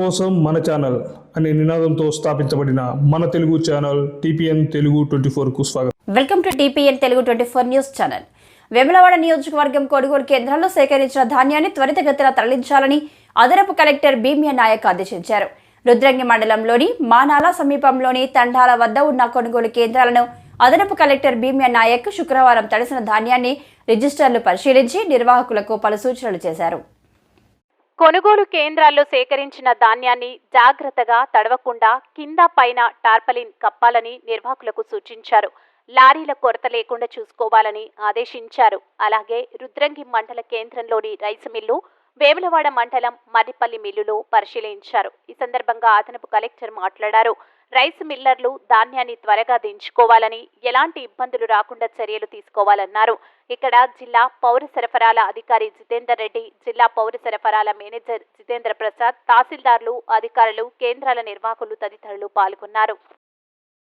కోసం మన ఛానల్ అనే నినాదంతో స్థాపించబడిన మన Telugu channel TPN Telugu twenty ఫోర్కు స్వాగతం. Welcome to TPN Telugu twenty four news channel. Vemulawada నియోజకవర్గం కొనుగోలు కేంద్రాల్లో సేకరించిన ధాన్యాన్ని త్వరితగతిన తరలించాలని అదనపు కలెక్టర్ భీమ్య నాయక్ ఆదేశించారు. రుద్రంగి మండలంలోని మానాల సమీపంలోని తండాల వద్ద ఉన్న కొనుగోలు కేంద్రాలను అదనపు కలెక్టర్ భీమ్య నాయక్ శుక్రవారం తడిసిన ధాన్యాన్ని రిజిస్టర్లు పరిశీలించి నిర్వాహకులకు పలు సూచనలు చేశారు. కొనుగోలు కేంద్రాల్లో సేకరించిన ధాన్యాన్ని జాగ్రత్తగా తడవకుండా కింద పైన టార్పలిన్ కప్పాలని నిర్వాహకులకు సూచించారు. లారీల కొరత లేకుండా చూసుకోవాలని ఆదేశించారు. అలాగే రుద్రంగి మండల కేంద్రంలోని రైస్ మిల్లు వేములవాడ మండలం మర్రిపల్లి మిల్లులో పరిశీలించారు. ఈ సందర్భంగా అదనపు కలెక్టర్ మాట్లాడారు. రైస్ మిల్లర్లు ధాన్యాన్ని త్వరగా దించుకోవాలని ఎలాంటి ఇబ్బందులు రాకుండా చర్యలు తీసుకోవాలన్నారు. ఇక్కడ జిల్లా పౌర సరఫరాల అధికారి జితేందర్ రెడ్డి జిల్లా పౌర సరఫరాల మేనేజర్ జితేంద్ర ప్రసాద్ తహసీల్దార్లు అధికారులు కేంద్రాల నిర్వాహకులు తదితరులు పాల్గొన్నారు.